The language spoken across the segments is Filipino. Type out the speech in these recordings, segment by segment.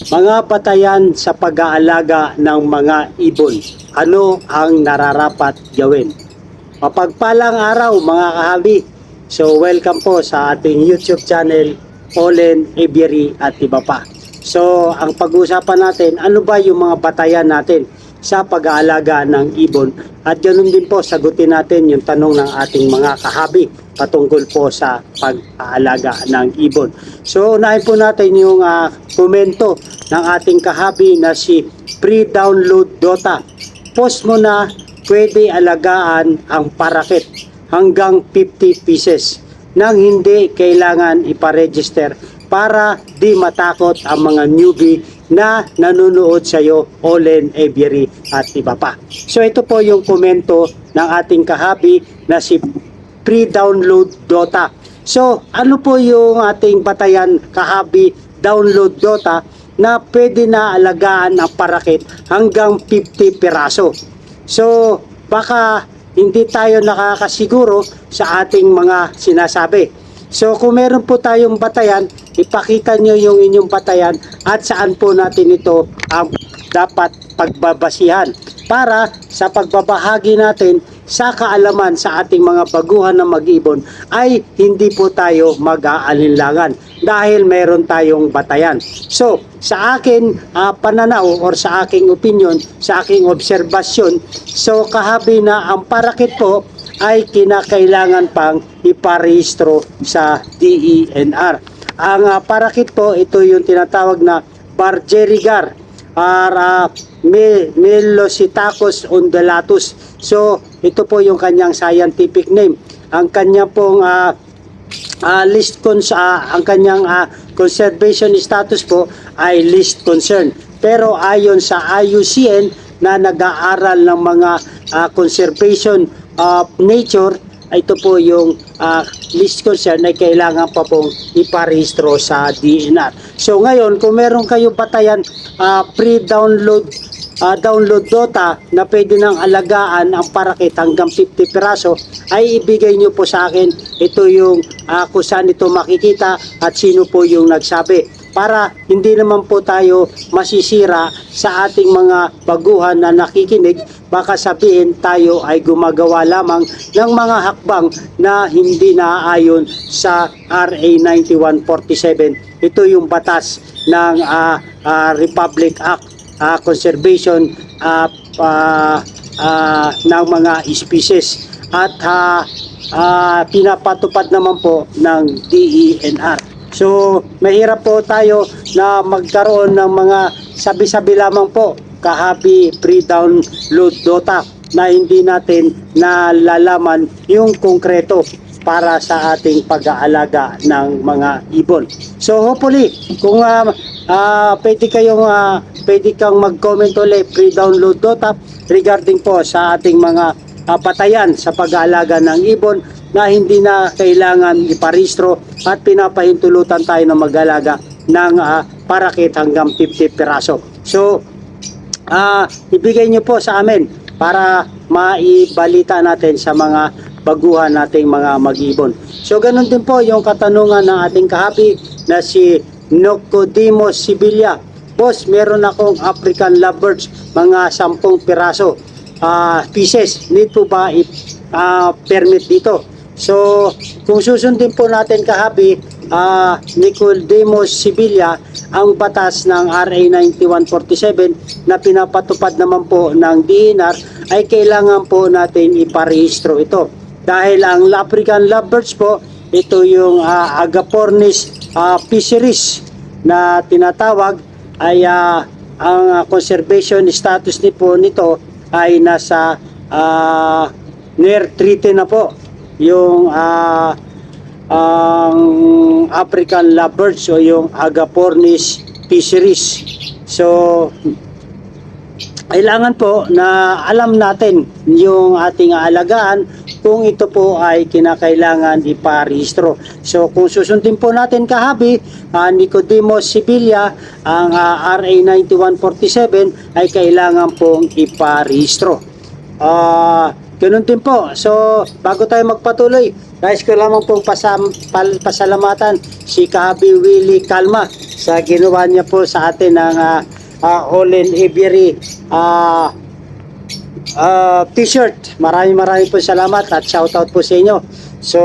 Mga batayan sa pag-aalaga ng mga ibon. Ano ang nararapat gawin? Mapagpalang araw mga kahabi. So welcome po sa ating YouTube channel, Olen, Aviary at iba pa. So ang pag-uusapan natin, ano ba yung mga batayan natin sa pag-aalaga ng ibon? At ganoon din po, sagutin natin yung tanong ng ating mga kahabi patungkol po sa pag-aalaga ng ibon. So unahin po natin yung ah, komento ng ating kahabi na si Pre-Download Dota. Post mo na pwede alagaan ang parakit hanggang 50 pieces nang hindi kailangan iparegister para di matakot ang mga newbie na nanonood sa iyo, Olen, Aviary at iba pa. So ito po yung komento ng ating kahabi na si pre-download Dota. So, ano po yung ating batayan kahabi download Dota na pwede na alagaan ang parakit hanggang 50 piraso. So, baka hindi tayo nakakasiguro sa ating mga sinasabi. So, kung meron po tayong batayan, ipakita nyo yung inyong batayan at saan po natin ito ang dapat pagbabasihan para sa pagbabahagi natin sa kaalaman sa ating mga baguhan na mag-ibon ay hindi po tayo mag-aalinlangan dahil meron tayong batayan. So, sa akin ah, pananaw or sa aking opinion, sa aking obserbasyon, so kahabi na ang parakit po ay kinakailangan pang iparehistro sa DENR. Ang ah, parakit po, ito yung tinatawag na Bargerigar para Me- Melositacus undulatus. So, ito po yung kanyang scientific name. Ang kanya pong ah, ah, list cons ah, ang kanyang ah, conservation status po ay list concern. Pero ayon sa IUCN na nag-aaral ng mga ah, conservation of nature, ito po yung ah, list concern na kailangan pa pong iparehistro sa DNR. So ngayon, kung meron kayong patayan ah, pre-download ah, download Dota na pwede nang alagaan ang parakit hanggang 50 piraso ay ibigay nyo po sa akin ito yung ah, kung saan ito makikita at sino po yung nagsabi para hindi naman po tayo masisira sa ating mga baguhan na nakikinig. Baka sabihin tayo ay gumagawa lamang ng mga hakbang na hindi naaayon sa RA 9147 ito yung batas ng ah, ah, Republic Act ah, conservation ah, pa- ah, ng mga species. At ah, ah, pinapatupad naman po ng DENR. So, mahirap po tayo na magkaroon ng mga sabi-sabi lamang po kahabi pre-download Dota na hindi natin nalalaman yung konkreto para sa ating pag-aalaga ng mga ibon. So hopefully, kung ah, ah, pwede kayong ah, pwede kang mag-comment ulit pre-download Dota regarding po sa ating mga ah, patayan sa pag-aalaga ng ibon na hindi na kailangan iparehistro at pinapahintulutan tayo na mag-alaga ng ah, parakit hanggang 50 piraso. So, ah ibigay niyo po sa amin para maibalita natin sa mga baguhan nating mga mag-ibon. So ganun din po yung katanungan ng ating kahabi na si Nocodimos Sibilia. Boss, meron akong African lovebirds, mga 10 piraso ah, pieces. Need po ba i ah, permit dito? So, kung susundin po natin kahabi, ah, Nicodemos Sibilia, ang batas ng RA 9147 na pinapatupad naman po ng DNR ay kailangan po natin iparehistro ito. Dahil ang African lovebirds po, ito yung ah, Agapornis ah, fisheries na tinatawag ay ah, ang conservation status ni po nito ay nasa ah, near treaty na po yung ah, ang African lovebirds o yung Agapornis fisheries. So, kailangan po na alam natin yung ating aalagaan kung ito po ay kinakailangan iparehistro. So kung susundin po natin kahabi, uh, Nicodemos Sibilia, ang ah, RA 9147 ay kailangan pong iparehistro. Ah, ganun din po. So, bago tayo magpatuloy, nais ko lamang pong pasam, pal, pasalamatan si Kahabi Willie Kalma sa ginawa niya po sa atin ng uh, uh, Olen Avery ah, ah, t-shirt. Maraming maraming po salamat at shoutout po sa inyo. So,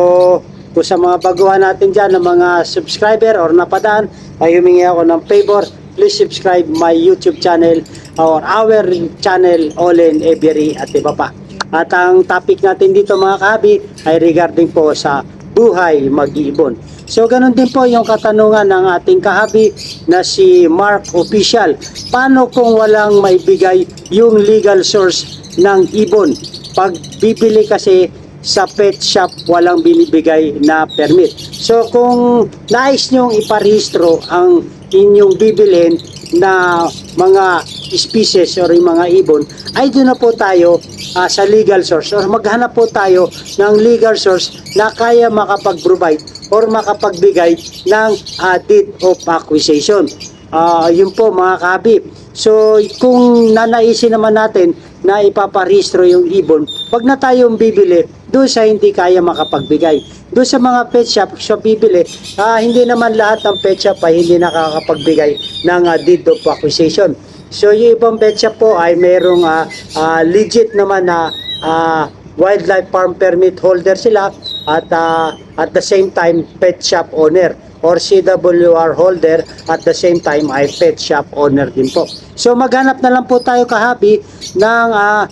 kung sa mga baguhan natin dyan, ng mga subscriber or napadaan, ay humingi ako ng favor. Please subscribe my YouTube channel or our channel, Olen Every at iba pa. At ang topic natin dito mga kahabi ay regarding po sa buhay mag-iibon. So ganun din po yung katanungan ng ating kahabi na si Mark Official. Paano kung walang maibigay yung legal source ng ibon? Pag bibili kasi sa pet shop walang binibigay na permit. So kung nais nyong iparehistro ang inyong bibilhin na mga species or yung mga ibon, ay doon na po tayo ah, sa legal source or maghanap po tayo ng legal source na kaya makapag-provide or makapagbigay ng ah, deed of acquisition. Ah, yun po mga kabi. So kung nanaisin naman natin na ipaparehistro yung ibon, wag na tayong bibili doon sa hindi kaya makapagbigay. Doon sa mga pet shop, sa bibili, ah, hindi naman lahat ng pet shop ay hindi nakakapagbigay ng ah, deed of acquisition. So yung ibang pet shop po ay merong ah, ah, legit naman na ah, wildlife farm permit holder sila at ah, at the same time pet shop owner or CWR holder at the same time ay pet shop owner din po. So maghanap na lang po tayo kahabi ng ah,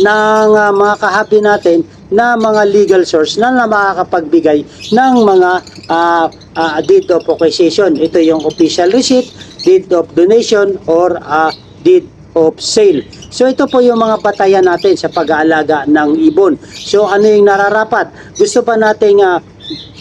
ng ah, mga kahabi natin na mga legal source na, na makakapagbigay ng mga ah, ah, deed of acquisition. Ito yung official receipt, deed of donation, or ah, deed of sale. So ito po yung mga batayan natin sa pag-aalaga ng ibon. So ano yung nararapat? Gusto pa nating uh,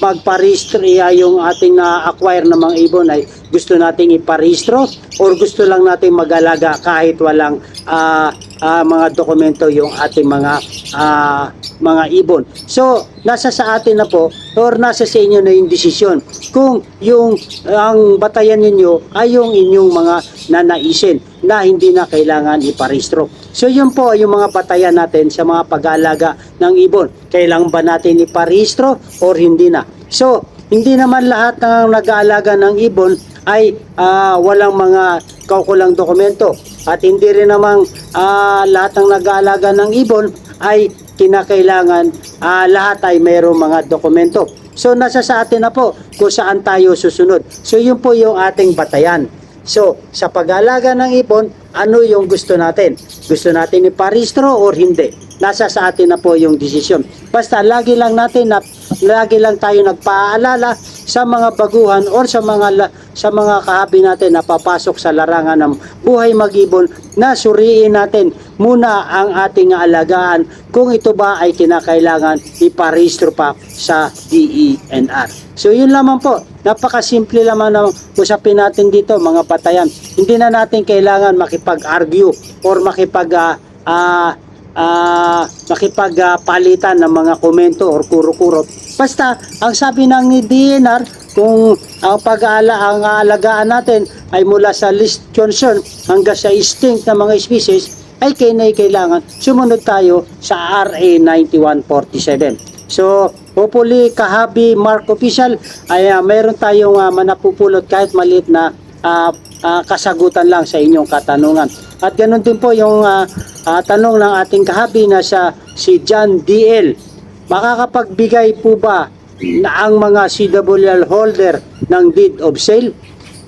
magparehistro ah, yung ating na-acquire na mga ibon ay gusto nating iparehistro or gusto lang nating mag-alaga kahit walang ah, ah, mga dokumento yung ating mga ah, mga ibon. So, nasa sa atin na po or nasa sa inyo na yung desisyon kung yung ang batayan ninyo ay yung inyong mga nanaisin na hindi na kailangan iparehistro. So, yun po yung mga batayan natin sa mga pag-aalaga ng ibon. Kailangan ba natin iparehistro or hindi na? So, hindi naman lahat ng nag-aalaga ng ibon ay ah, walang mga kaukulang dokumento at hindi rin namang ah, lahat ng nag-aalaga ng ibon ay kinakailangan ah, lahat ay mayroong mga dokumento. So nasa sa atin na po kung saan tayo susunod. So yun po yung ating batayan. So sa pag-aalaga ng ibon, ano yung gusto natin? Gusto natin iparehistro or hindi? Nasa sa atin na po yung desisyon. Basta lagi lang natin na lagi lang tayo nagpaalala sa mga baguhan or sa mga sa mga kahabi natin na papasok sa larangan ng buhay mag-ibon na suriin natin muna ang ating alagaan kung ito ba ay kinakailangan iparehistro pa sa DENR. So yun lamang po. Napakasimple lamang ng usapin natin dito mga patayan. Hindi na natin kailangan makipag-argue or makipag ah, ah, ah, makipagpalitan ng mga komento or kuro-kuro. Basta, ang sabi ng DNR, kung ang pag-aala, ang aalagaan natin ay mula sa list concern hanggang sa extinct na mga species, ay kailangan sumunod tayo sa RA 9147. So, hopefully, kahabi Mark Official, ay ah, mayroon tayong uh, manapupulot kahit maliit na ah, ah, kasagutan lang sa inyong katanungan. At ganun din po yung ah, ah, tanong ng ating kahabi na sa si John DL. Makakapagbigay po ba na ang mga CWL holder ng deed of sale?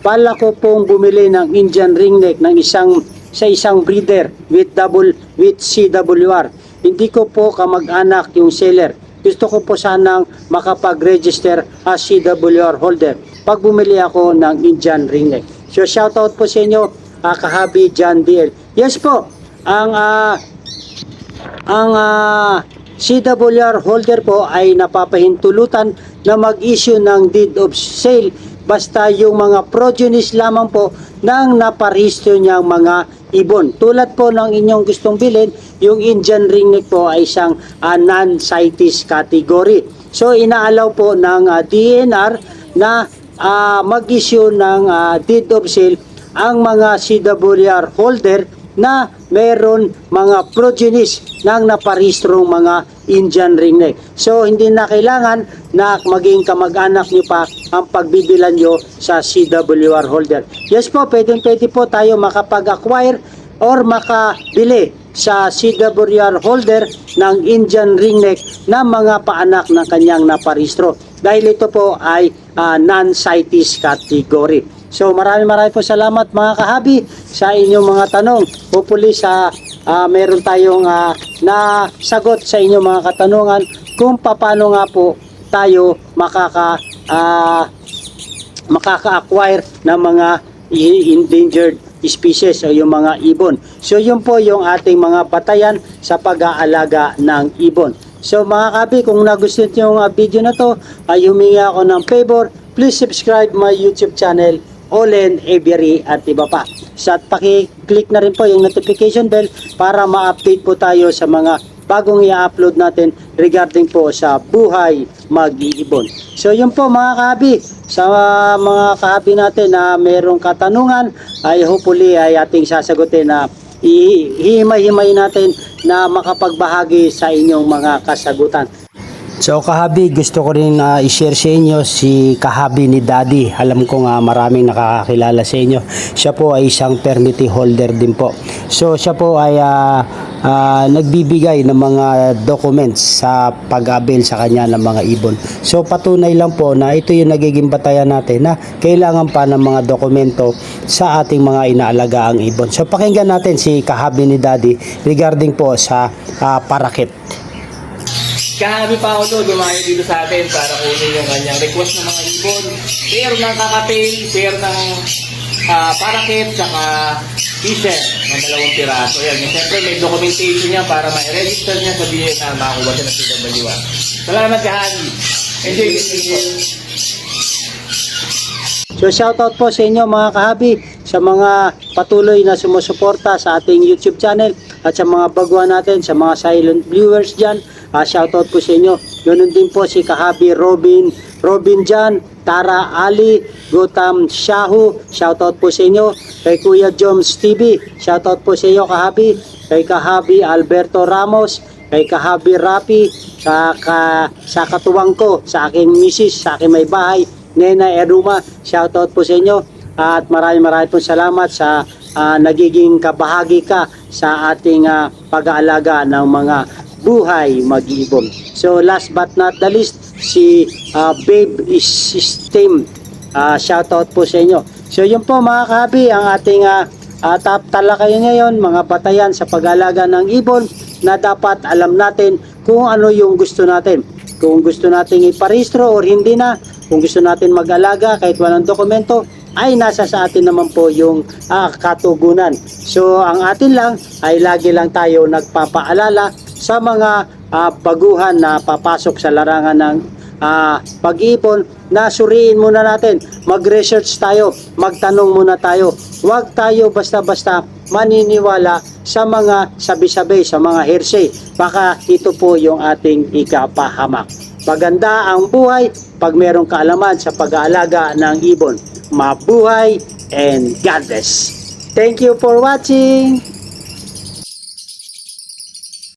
Pala ko pong bumili ng Indian ringneck ng isang sa isang breeder with double with CWR. Hindi ko po kamag-anak yung seller. Gusto ko po sanang makapag-register as CWR holder pag bumili ako ng Indian ringneck. So shoutout po sa inyo, uh, kahabi John Deal. Yes po, ang ah, ang ah, CWR holder po ay napapahintulutan na mag-issue ng deed of sale basta yung mga progenies lamang po ng naparehistro niyang mga ibon. Tulad po ng inyong gustong bilhin, yung Indian ringneck po ay isang ah, non-CITES category. So inaalaw po ng ah, DNR na ah, mag-issue ng ah, deed of sale ang mga CWR holder na meron mga progenies ng naparehistrong mga Indian ringneck. So hindi na kailangan na maging kamag-anak nyo pa ang pagbibilan nyo sa CWR holder. Yes po, pwedeng pwede po tayo makapag-acquire or makabili sa CWR holder ng Indian ringneck na mga paanak ng kanyang naparehistro. Dahil ito po ay ah, non-CITES category. So maraming maraming po salamat mga kahabi sa inyong mga tanong. Hopefully sa ah, meron tayong ah, nasagot sa inyong mga katanungan kung paano nga po tayo makaka ah, makaka-acquire ng mga endangered species o yung mga ibon. So yun po yung ating mga batayan sa pag-aalaga ng ibon. So mga kabi, kung nagustuhan yung uh, video na to, ay humingi ako ng favor, please subscribe my YouTube channel, Olen Avery at iba pa. So paki-click na rin po yung notification bell para ma-update po tayo sa mga bagong i-upload natin regarding po sa buhay mag-iibon. So yun po mga kahabi, sa mga kahabi natin na merong katanungan ay hopefully ay ating sasagutin na ihimay-himay natin na makapagbahagi sa inyong mga kasagutan. So kahabi, gusto ko rin ah, i-share sa inyo si kahabi ni Daddy. Alam ko nga maraming nakakakilala sa inyo. Siya po ay isang permit holder din po. So siya po ay ah, ah, nagbibigay ng mga documents sa pag-avail sa kanya ng mga ibon. So patunay lang po na ito yung nagiging batayan natin na kailangan pa ng mga dokumento sa ating mga inaalagaang ibon. So pakinggan natin si kahabi ni Daddy regarding po sa ah, parakit. Kahami pa ako dito sa atin para kunin yung kanyang request ng mga ibon. Pair ng kakapil, pair ng uh, parakit, saka fisher ng dalawang piraso. Yan. Yung siyempre may documentation niya para ma-register niya sa BN na makakuha siya ng CWR. Salamat kahami. Enjoy this video. So shoutout po sa inyo mga kahabi sa mga patuloy na sumusuporta sa ating YouTube channel at sa mga baguhan natin, sa mga silent viewers dyan. Uh, shoutout po sa inyo. Ganun din po si kahabi Robin, Robin Jan, Tara Ali, Gutam Shahu. Shoutout po sa inyo. Kay Kuya Joms TV. Shoutout po sa iyo kahabi. Kay kahabi Alberto Ramos. Kay kahabi Rapi. Sa, ka, sa katuwang ko, sa aking misis, sa aking may bahay. Nena Eruma, shoutout po sa inyo at maraming maraming po salamat sa ah, nagiging kabahagi ka sa ating ah, pag-aalaga ng mga buhay mag-iibon. So last but not the least, si ah, Babe is System. Ah, shoutout po sa inyo. So yun po mga kabi, ang ating uh, top talakay ngayon, mga batayan sa pag-aalaga ng ibon na dapat alam natin kung ano yung gusto natin. Kung gusto nating iparehistro or hindi na, kung gusto natin mag-alaga kahit walang dokumento, ay nasa sa atin naman po yung ah, katugunan. So ang atin lang ay lagi lang tayo nagpapaalala sa mga ah, baguhan na papasok sa larangan ng ah, pag-iipon na suriin muna natin. Mag-research tayo, magtanong muna tayo. Huwag tayo basta-basta maniniwala sa mga sabi-sabi, sa mga hearsay. Baka ito po yung ating ikapahamak. Maganda ang buhay pag merong kaalaman sa pag-aalaga ng ibon. Mabuhay and God bless. Thank you for watching.